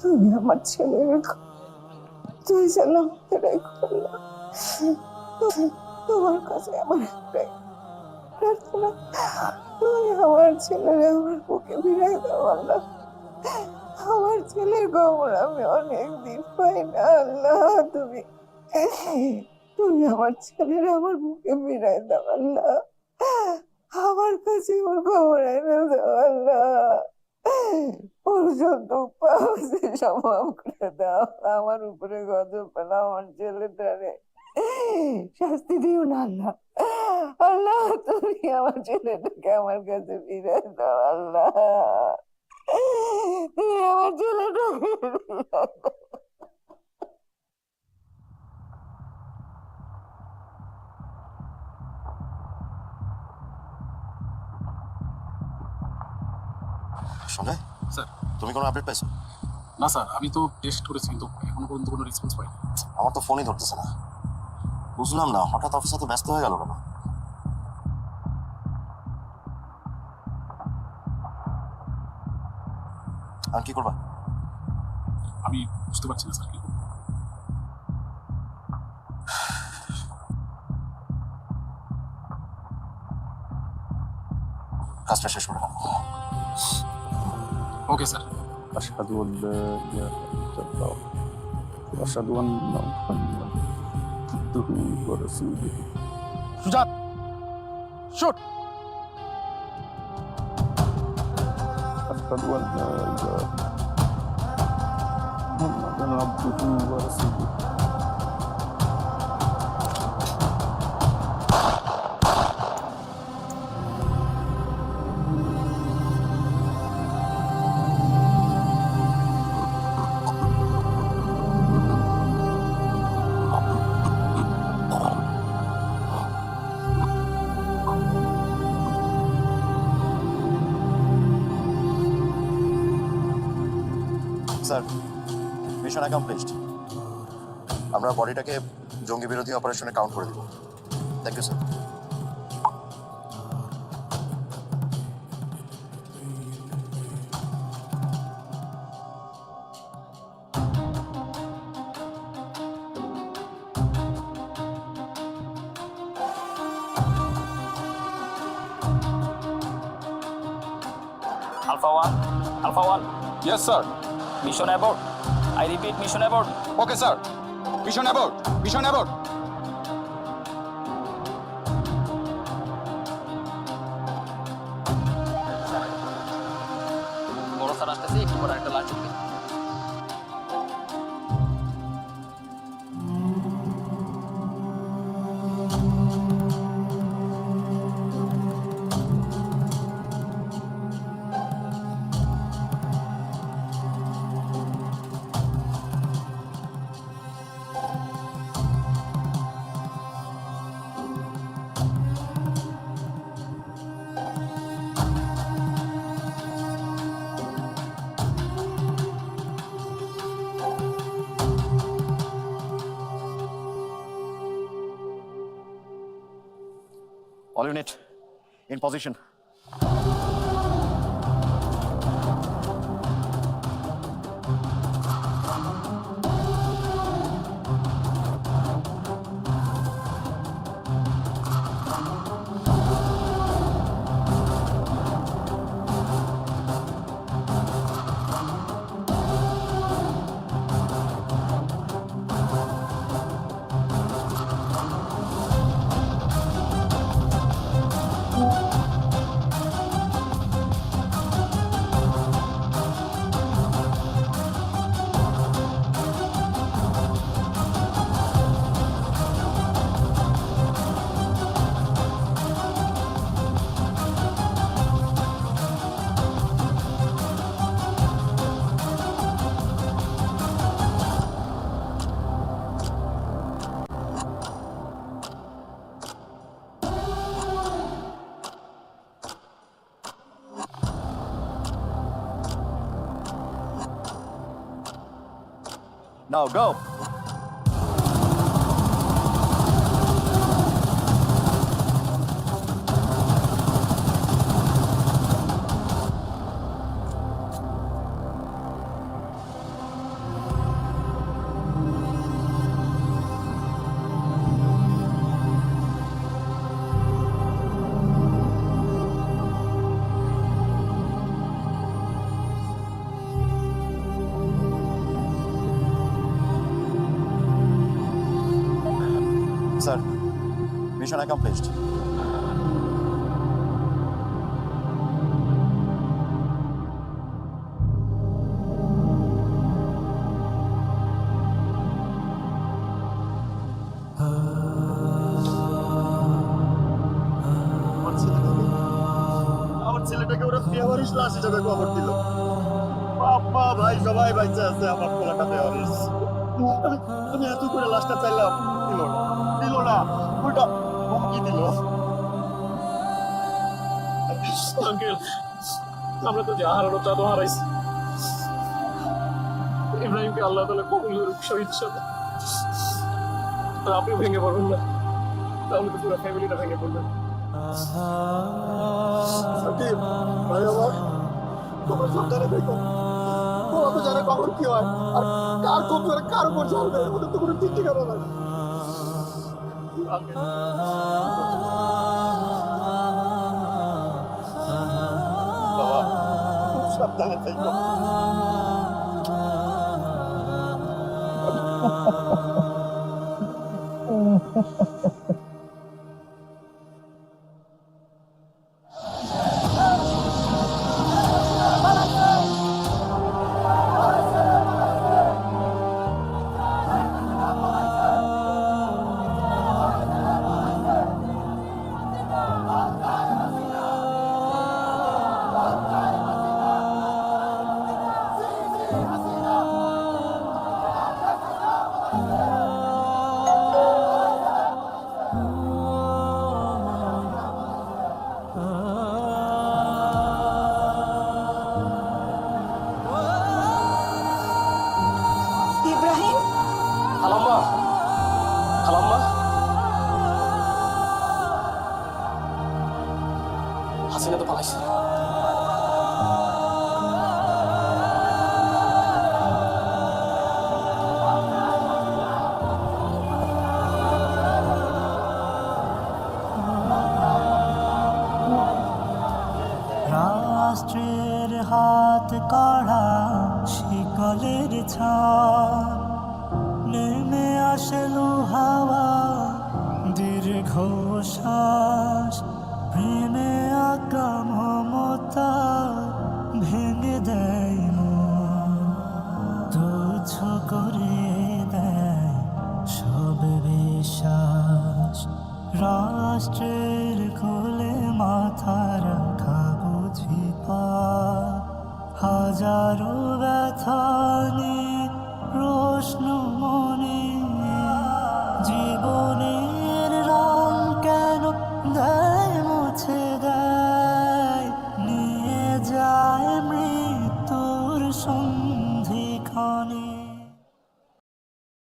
তুমি- আমার ছেলের তুই যেন তোমার কাছে আমার প্রার্থনা তুমি আমার ছেলের আমার বুকে আল্লাহ আমার ছেলের খবর আমি অনেক দিন পাই না আল্লাহ তুমি তুমি আমার ছেলের আমার বুকে ফিরাই দাও আল্লাহ আমার কাছে ওর খবর এনে দাও আল্লাহ। ওর যত পাওয়া সম্ভব করে আমার উপরে গজব পেলা আমার ছেলেটারে শাস্তি দিও না আল্লাহ আল্লাহ তুমি আমার ছেলেটাকে আমার কাছে ফিরে দাও আল্লাহ তুমি আমার ছেলেটাকে স্যার তুমি কোনো আপডেট পাইছো? না স্যার আমি তো টেস্ট করেছি কিন্তু এখনও পর্যন্ত কোনো রেসপন্স পাইনি। আমার তো ফোনই ধরতেছে না। বুঝলাম না হঠাৎ অফিসে তো ব্যস্ত হয়ে গেল কেন? আর কি করবা? আমি বুঝতে পারছি না স্যার কি করব। কাজটা শেষ করে ওকে স্যার أشهد أن لا إله إلا الله وأشهد أن محمدا عبده ورسوله সুজাত শুট أشهد أن لا إله محمدا عبده ورسوله স্যার মিশন অ্যাকমপ্লিশড আমরা বডিটাকে জঙ্গি বিরোধী অপারেশনে কাউন্ট করে দিব। Thank you sir Alpha 1, Alpha 1, yes sir mission abort I repeat, mission abort okay sir mission abort mission abort বড় স্যার আসতেছি একটু পরে একটা All units in position. No, go. Go. Mission accomplished ছেলেটাকে ওরা বেওয়ারিশ লাশ হিসেবে কবর দিল। বাবা ভাই, সবাই বাইচে আছে আমার বেওয়ারিশ আমি- এত করে লাশটা চাইলাম, দিল না উল্টা হুমকি দিল। আমরা তো যে হারানো তা তো হারাইছি। ইব্রাহিমকে আল্লাহ তালা কবুল করুক শহীদ সাথে আপনি ভেঙে পড়বেন না। তাহলে তো পুরো ফ্যামিলিটা ভেঙে পড়বে। সাকিব ভাই আমার তোমার সন্তানে দেখো। তোমরা তো জানে কখন কি হয়। আর কার ধরে কার উপর চলবে ওদের তো কোনো ঠিক ঠিকানা নাই। বাবা খুব সাবধানে থাকো শিকলের ছাপ, নেমে হাওয়া, দীর্ঘ শ্বাস, প্রেমে আঁকা মমতা ভেঙে দেয় তুচ্ছ করে দেয় সব বিশ্বাস রাষ্ট্রের প্রশ্ন মনে জীবনে